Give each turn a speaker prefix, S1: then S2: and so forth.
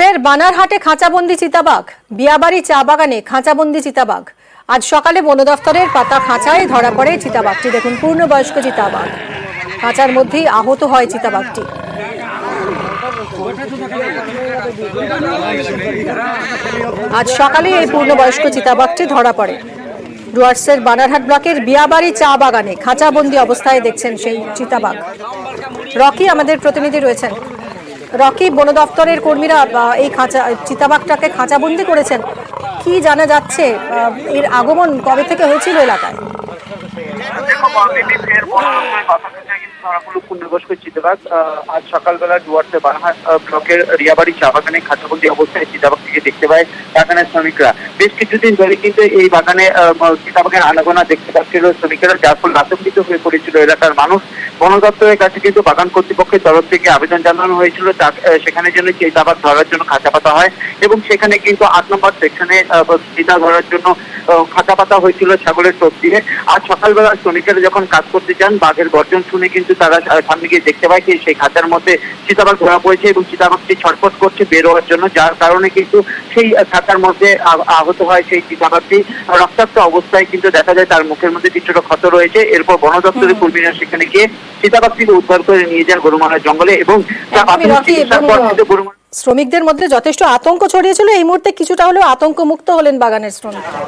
S1: ফের বানারহাটে খাঁচাবন্দি চিতাবাঘ। বিয়াবাড়ি চা বাগানে খাঁচাবন্দি চিতাবাঘ। আজ সকালে বন দফতরের পাতা খাঁচায় ধরা পড়ে চিতাবাঘটি। দেখুন, পূর্ণবয়স্ক চিতাবাঘ। খাঁচার মধ্যেই আহত হয় চিতাবাঘটি। আজ সকালে এই পূর্ণবয়স্ক চিতাবাঘটি ধরা পড়ে। ডুয়ার্সের বানারহাট ব্লকের বিয়াবাড়ি চা বাগানে খাঁচাবন্দি অবস্থায় দেখছেন সেই চিতাবাঘ। রকি আমাদের প্রতিনিধি রয়েছেন। রকি বন দপ্তরের কর্মীরা এই খাঁচা, চিতাবাঘটাকে খাঁচাবন্দি করেছেন। কি জানা যাচ্ছে এর আগমন কবে থেকে হয়েছিল এলাকায়?
S2: থেকে আজ সকালবেলা ডুয়ার্সে বানাহাট আহ, ব্লকের রিয়াবাড়ি চা বাগানে খাঁচাবন্দি অবস্থায় চিতাবাঘটিকে দেখতে পায় বাগানের শ্রমিকরা। বেশ কিছুদিন ধরে কিন্তু এই বাগানে আনাগোনা দেখতে পাচ্ছিল শ্রমিকেরা যার আতঙ্কিত হয়ে পড়েছিল এলাকার মানুষ। বন দপ্তরের কাছে কিন্তু বাগান কর্তৃপক্ষের তরফ থেকে আবেদন জানানো হয়েছিল সেখানে যেন চিতাবাঘ ধরার জন্য খাঁচা পাতা হয় এবং সেখানে কিন্তু আট নম্বর সেকশনে চিতা ধরার জন্য খাঁচা পাতা হয়েছিল ছাগলের টোপ দিয়ে আজ সকালবেলা শ্রমিকেরা যখন কাজ করতে যান বাঘের গর্জন শুনে কিন্তু তারা আহ, সামনে গিয়ে দেখতে পায় যে সেই খাঁচার মধ্যে চিতাবাঘ ধরা পড়েছে এবং চিতাবাঘটি ছটফট করছে বের হওয়ার জন্য যার কারণে কিন্তু সেই খাঁচার মধ্যে আহত হয় সেই চিতাবাঘটি। রক্তাক্ত অবস্থায় কিন্তু দেখা যায় তার মুখের মধ্যে কিছুটা ক্ষত রয়েছে। এরপর বন দপ্তরের কর্মীরা সেখানে গিয়ে চিতাবাঘটিকে উদ্ধার করে নিয়ে যান গরুমারা জঙ্গলে এবং তার প্রাথমিক চিকিৎসার পর কিন্তু গরুমারা
S1: শ্রমিকদের মধ্যে যথেষ্ট আতঙ্ক ছড়িয়েছিল। এই মুহূর্তে কিছুটা হলেও আতঙ্ক মুক্ত হলেন বাগানের শ্রমিকরা।